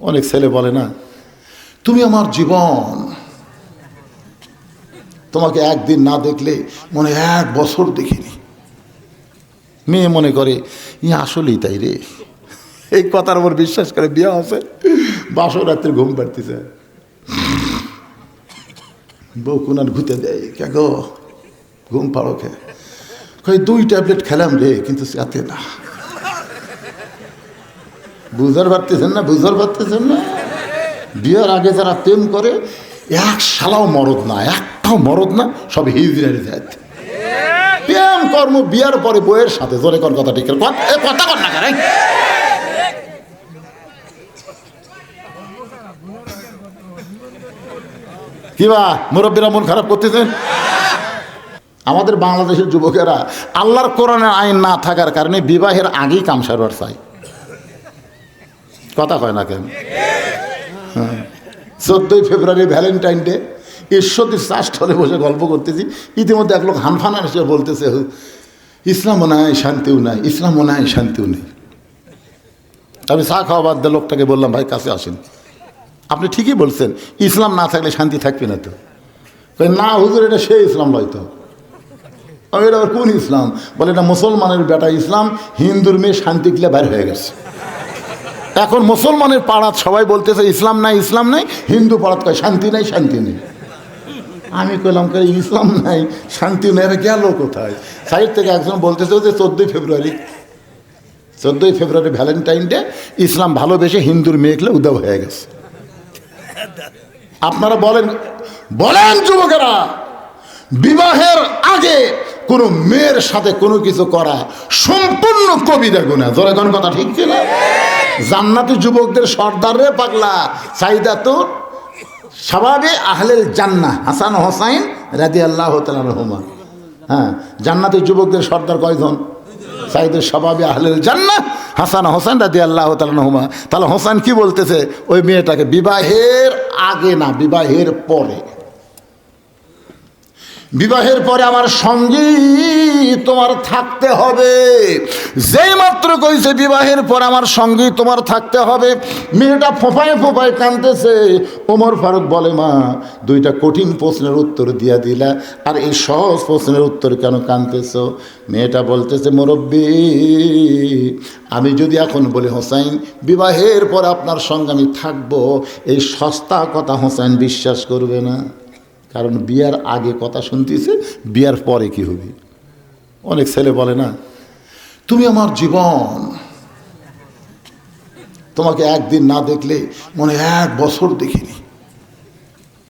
অনেক ছেলে বলে না, তুমি আমার জীবন। তোমাকে একদিন না দেখলে মনে এক বছর দেখিনি। মেয়ে মনে করে, ই আসলেই তাই রে। এই কথার উপর বিশ্বাস করে বিয়ে আছে বাসর রাত্রে ঘুম পাড়তেছে। বউ কুনার ঘুতে দেয়, কে গো? ঘুম পাড়ো খে দুই ট্যাবলেট খেলাম রে, কিন্তু সাথে না। বুঝার পারতেছেন না, বুঝার পারতেছেন না? বিয়ের আগে যারা প্রেম করে, এক শালাও মরদ না, একটাও মরদ না, সব হিজড়ের যায় প্রেম কর্ম বিয়ার পরে বইয়ের সাথে জোরে কর কথা ঠিক কথা কর না কেন? কিবা মুরব্বীরা মন খারাপ করতেছেন আমাদের বাংলাদেশের যুবকেরা আল্লাহর কোরআনের আইন না থাকার কারণে বিবাহের আগেই কাম সারবার চাই কথা কয় না কেন? হ্যাঁ। চোদ্দোই ফেব্রুয়ারি ভ্যালেন্টাইন ডে ঈশ্বরদীর চাষস্থলে বসে গল্প করতেছি। ইতিমধ্যে এক লোক হানফানা এসে বলতেছে ইসলামও নাই, শান্তিও নাই, ইসলামও নাই, শান্তিও নেই। আমি চা খাওয়া বাদ দিয়ে লোকটাকে বললাম, ভাই, কাছে আসেন। আপনি ঠিকই বলছেন, ইসলাম না থাকলে শান্তি থাকবে না তো। না, হুজুর, এটা সে ইসলাম হয়তো আমি এটা কোন ইসলাম? বলে, এটা মুসলমানের বেটা ইসলাম, হিন্দুর মেয়ে শান্তি কিলে বাইর হয়ে গেছে। এখন মুসলমানের পাড়াত সবাই বলতেছে, ইসলাম নাই ইসলাম নাই, হিন্দু পাড়াত কয়, শান্তি নাই, শান্তি নেই। আমি কইলাম কে ইসলাম নাই, শান্তি নেই গেল কোথায়? সাইড থেকে একজন বলতেছে যে চোদ্দোই ফেব্রুয়ারি চোদ্দোই ফেব্রুয়ারি ভ্যালেন্টাইন ডে, ইসলাম ভালোবেসে হিন্দুর মেয়েগুলো উদাও হয়ে গেছে। আপনারা বলেন বলেন যুবকেরা, বিবাহের আগে কোনো মেয়ের সাথে কোনো কিছু করা সম্পূর্ণ কবিতা গুণা। জোরে কোন কথা ঠিক ছিল জান্নাতি যুবকদের সর্দার রে পাগলা। চাহিদা তো স্বভাবে আহলেল জান্না হাসান হোসাইন রাজি আল্লাহ রহমান হ্যাঁ জান্নাতি যুবকদের সর্দার কয়জন? সাইদের স্বভাবে আহলেল জান্না হাসান হোসেন রাজি আল্লাহ তালহুমা তাহলে হোসেন কি বলতেছে? ওই মেয়েটাকে বিবাহের আগে না, বিবাহের পরে। বিবাহের পরে আমার সঙ্গী তোমার থাকতে হবে। যেই মাত্র কইছে বিবাহের পর আমার সঙ্গী তোমার থাকতে হবে, মেয়েটা ফোফায় ফোফায় কানতেছে ওমর ফারুক বলে, মা, দুইটা কঠিন প্রশ্নের উত্তর দিয়া দিলা। আর এই সহজ প্রশ্নের উত্তর কেন কানতেছ মেয়েটা বলতেছে, মুরব্বী, আমি যদি এখন বলি, হোসাইন, বিবাহের পর আপনার সঙ্গে আমি থাকব। এই সস্তা কথা হোসাইন বিশ্বাস করবে না। কারণ বিয়ার আগে কথা শুনতেছে, বিয়ার পরে কি হবে? অনেক ছেলে বলে না, তুমি আমার জীবন। তোমাকে একদিন না দেখলে মনে এক বছর দেখিনি।